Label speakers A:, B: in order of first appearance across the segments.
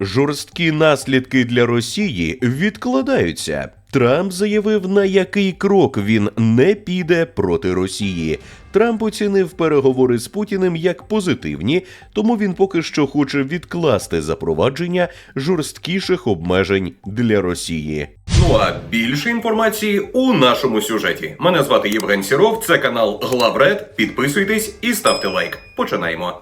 A: Жорсткі наслідки для Росії відкладаються. Трамп заявив, на який крок він не піде проти Росії. Трамп оцінив переговори з Путіним як позитивні, тому він поки що хоче відкласти запровадження жорсткіших обмежень для Росії.
B: Ну а більше інформації у нашому сюжеті. Мене звати Євген Сіров, це канал Главред. Підписуйтесь і ставте лайк. Починаємо.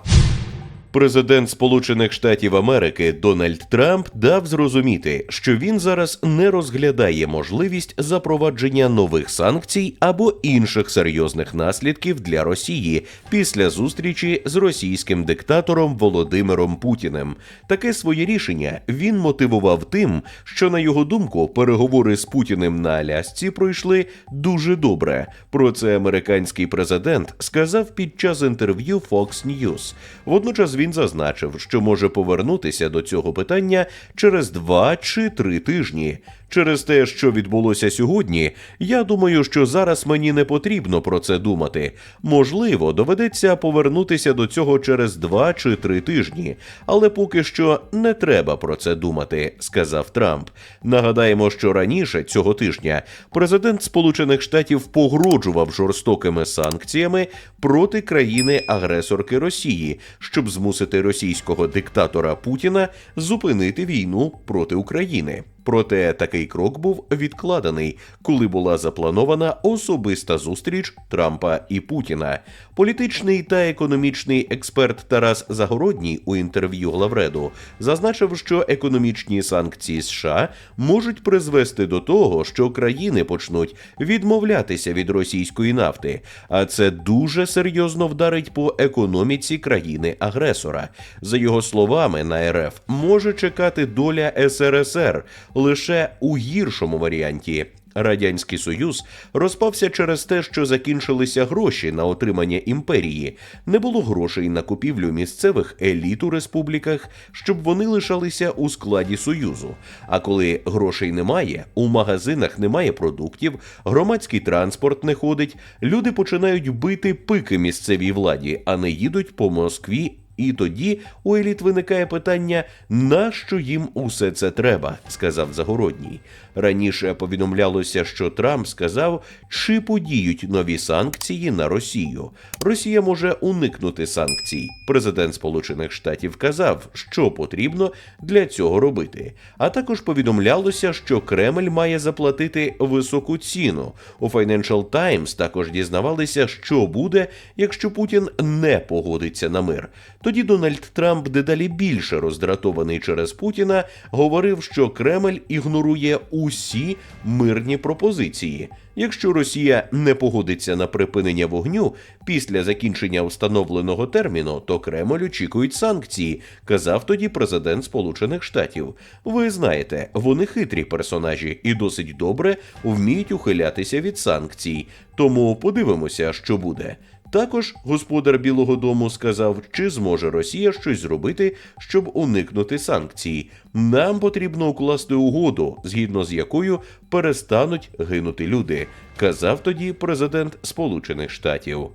A: Президент Сполучених Штатів Америки Дональд Трамп дав зрозуміти, що він зараз не розглядає можливість запровадження нових санкцій або інших серйозних наслідків для Росії після зустрічі з російським диктатором Володимиром Путіним. Таке своє рішення він мотивував тим, що на його думку переговори з Путіним на Алясці пройшли дуже добре. Про це американський президент сказав під час інтерв'ю Fox News. Водночас він зазначив, що може повернутися до цього питання через два чи три тижні. Через те, що відбулося сьогодні, я думаю, що зараз мені не потрібно про це думати. Можливо, доведеться повернутися до цього через два чи три тижні, але поки що не треба про це думати, сказав Трамп. Нагадаємо, що раніше цього тижня президент Сполучених Штатів погрожував жорстокими санкціями проти країни-агресорки Росії, щоб змусити російського диктатора Путіна зупинити війну проти України. Проте такий крок був відкладений, коли була запланована особиста зустріч Трампа і Путіна. Політичний та економічний експерт Тарас Загородній у інтерв'ю Главреду зазначив, що економічні санкції США можуть призвести до того, що країни почнуть відмовлятися від російської нафти, а це дуже серйозно вдарить по економіці країни-агресора. За його словами, на РФ може чекати доля СРСР лише у гіршому варіанті. Радянський Союз розпався через те, що закінчилися гроші на отримання імперії. Не було грошей на купівлю місцевих еліт у республіках, щоб вони лишалися у складі Союзу. А коли грошей немає, у магазинах немає продуктів, громадський транспорт не ходить, люди починають бити пики місцевій владі, а не їдуть по Москві і тоді у еліт виникає питання, нащо їм усе це треба, сказав Загородній. Раніше повідомлялося, що Трамп сказав, чи подіють нові санкції на Росію. Росія може уникнути санкцій. Президент Сполучених Штатів казав, що потрібно для цього робити. А також повідомлялося, що Кремль має заплатити високу ціну. У Financial Times також дізнавалися, що буде, якщо Путін не погодиться на мир. Тоді Дональд Трамп, дедалі більше роздратований через Путіна, говорив, що Кремль ігнорує усі мирні пропозиції. Якщо Росія не погодиться на припинення вогню після закінчення встановленого терміну, то Кремль очікують санкції, казав тоді президент Сполучених Штатів. Ви знаєте, вони хитрі персонажі і досить добре вміють ухилятися від санкцій. Тому подивимося, що буде. Також господар Білого Дому сказав, чи зможе Росія щось зробити, щоб уникнути санкцій. Нам потрібно укласти угоду, згідно з якою перестануть гинути люди, казав тоді президент Сполучених Штатів.